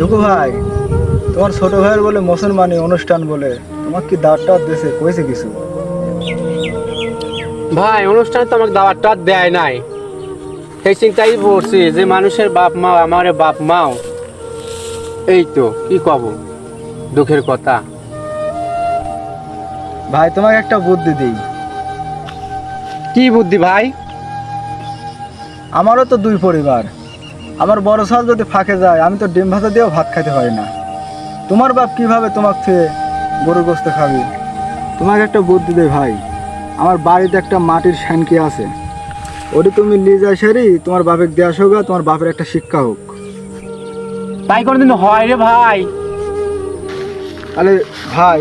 দুকু ভাই তোমার ছোট ভাইয়ের বলে মুসলমানি অনুষ্ঠান বলে তোমার কি দাওয়াত টাওয়াত দিয়েছে কইছে কিছু? ভাই অনুষ্ঠানে তো আমাকে দাওয়াতটা দেয় নাই। সেই চিন্তাই পড়ছি যে মানুষের বাপ মা আমার বাপ মাও। এই তো কি কব? দুঃখের কথা। ভাই তোমাকে একটা বুদ্ধি দিই। কি বুদ্ধি ভাই? আমারও তো দুই পরিবার। আমার বড় সাল যদি ফাঁকে যায় আমি তো ডিম ভাজা দিয়েও ভাত খাইতে পারি না। তোমার বাপ কীভাবে তোমার থেকে গরু গোস্ত খাবি? তোমাকে একটা বুদ্ধি দে ভাই আমার বাড়িতে একটা মাটির শ্যানকি আছে। ওটি তুমি লিজা সেরি তোমার বাপের দেয়া হোক তোমার বাপের একটা শিক্ষা হোক। তাই কোনোদিন হয় রে ভাই। তাহলে ভাই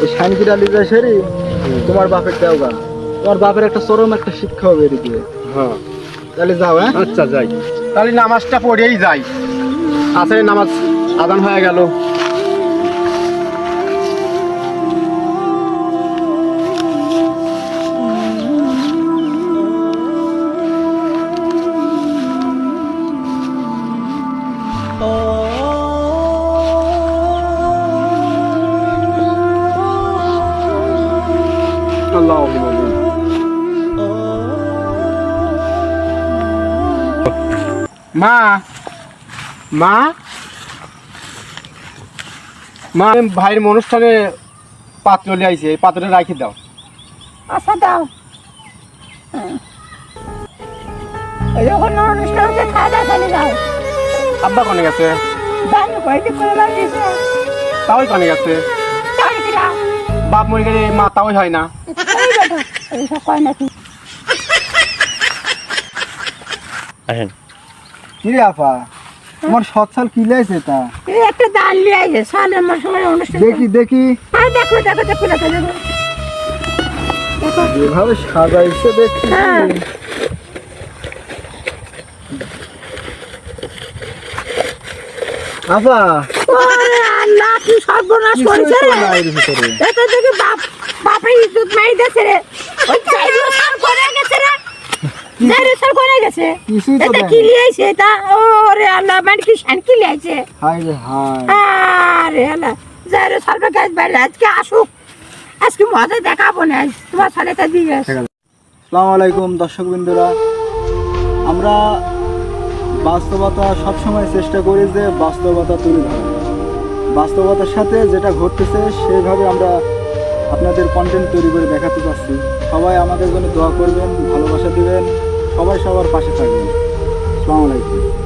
ওই শ্যানকিটা লিজা সেরি তোমার বাপের দেও গা তোমার বাপের একটা চরম একটা শিক্ষা হবে এদিকে। হ্যাঁ। তাহলে যাও হ্যাঁ? আচ্ছা যাই। তাহলে নামাজটা পড়েই যাই। আসলে নামাজ আদান হয়ে গেল। আল্লাহুম্মা মা মা মা আমি ভাইয়ের অনুষ্ঠানে পাত্র নিয়ে আইছে এই পাত্রটা রাখি দাও। আচ্ছা দাও। যখন অনুষ্ঠান হচ্ছে খাওয়া দাওয়া চলে যাও আব্বা কনে গেছে? জানি কয়টি করে লাগিয়েছে তাওই কনে গেছে? বাপ মরে গেলে মা তাওই হয় না। এইসব কয় নাকি? কি আপা? তোমার সৎসাল কি লাইছে তা? এই একটা দান লিয়ে আইছে মাস সময় অনুষ্ঠান দেখি দেখি। হ্যাঁ দেখো দেখো দেখো দেখো দেখো। যেভাবে সাজাইছে দেখি। হ্যাঁ। আপা আল্লাহ কি সর্বনাশ করেছে এটা দেখি বাপ বাপের ইজ্জত মাই গেছে রে। ওই চাইরো সাল করে গেছে রে। করে গেছে এটা কি লিয়েছে এটা? ওরে আল্লাহ মানে কি শান কি লিয়েছে? হাই রে হাই আরে আল্লাহ করে বাইরে আজকে আসুক। আজকে মজা দেখাবো না তোমার সালেটা দিয়ে আসসালামু আলাইকুম দর্শক বিন্দুরা। আমরা বাস্তবতা সবসময় চেষ্টা করি যে বাস্তবতা তুলে ধরা বাস্তবতার সাথে যেটা ঘটতেছে সেভাবে আমরা আপনাদের কন্টেন্ট তৈরি করে দেখাতে পারছি সবাই আমাদের জন্য দোয়া করবেন, ভালোবাসা দিবেন, সবাই সবার পাশে থাকবেন। সালামালাইকুম